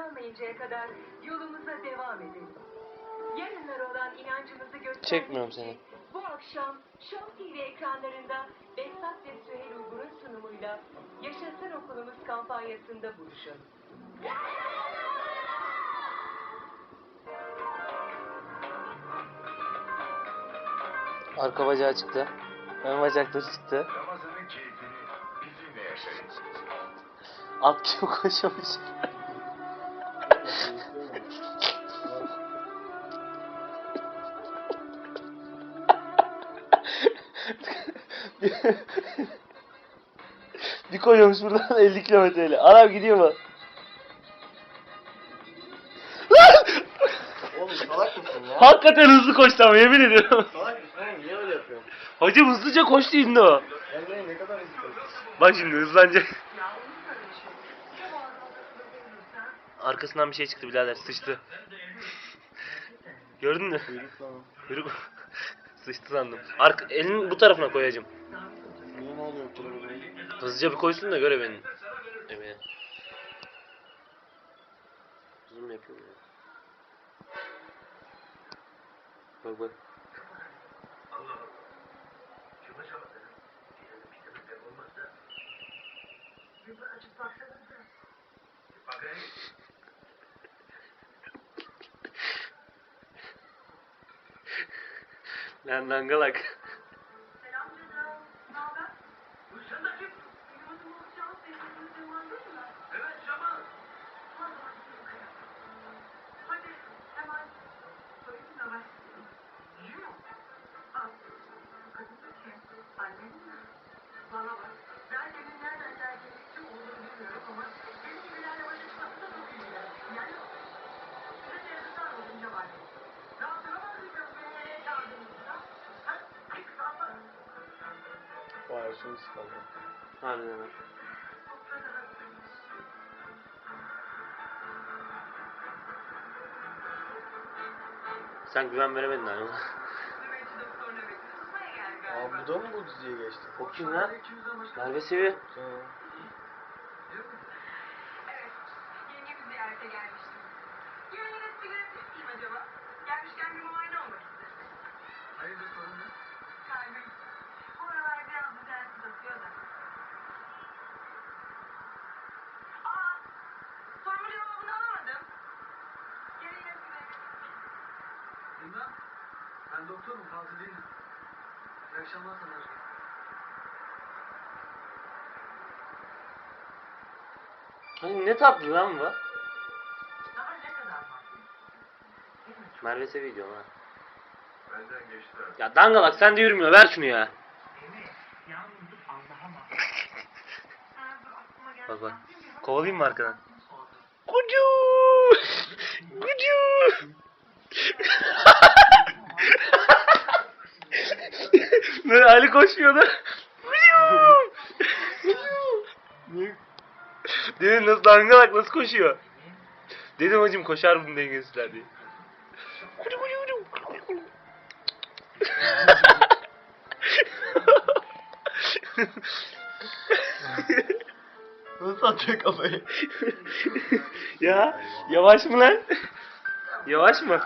kalmayıncaya kadar yolumuza devam edelim. Yarınlara olan inancımızı göstermek Çekmiyorum seni. Bu akşam Show TV ekranlarında Behzat ve Süheyl Uygur'un sunumuyla Yaşasın Okulumuz kampanyasında buluşalım. Arka bacağı çıktı. Ön bacakları çıktı. Ramazan'ın keyfini bizimle yaşayın. At gibi koşuyormuş. Bir koyuyormuş buradan 50 kilometreyle. Arap gidiyor mu? Oğlum salak mısın ya? Hakikaten hızlı koştu ama yemin ediyorum. Salak mısın oğlum? Niye öyle yapıyorsun? Hocam hızlıca koştu indi o. Emre ne kadar hızlı koşuyorsun? Bak şimdi hızlanacak. Arkasından bir şey çıktı birader sıçtı. Gördün mü? Kuyruk sıçtı sandım. Arka, elini bu tarafına koyacağım. Niye ne oluyor? Hızlıca bir koysun da göre beni. Evet. Zoom yapıyorum ya. Bak bak. Lan dangalak. Selam Şunu sıkalım. Harbiden ha. Sen güven veremedin hani. Aa bu da mı bu diziye geçti? O kim lan? Merve Sevi. Yeni bir ziyarete gelmiştim. Bilmem. Ben doktorum fazla değilim. İyi akşamlar sana. Hani ne tatlı lan bu? Daha ne kadar farklı? Merve Sevi diyorum ha. Benden geçti artık. Ya dangalak sen de yürümüyor ver şunu ya. Bak bak. Kovalayayım mı arkadan? Kucu! Kucu! Ali! Kucu! Dedim nasıl dangalak nasıl koşuyor? Dedim hacım koşar bunun dengesizler diye. Nasıl atıyor kafayı? ya yavaş mı lan? Yavaş mı?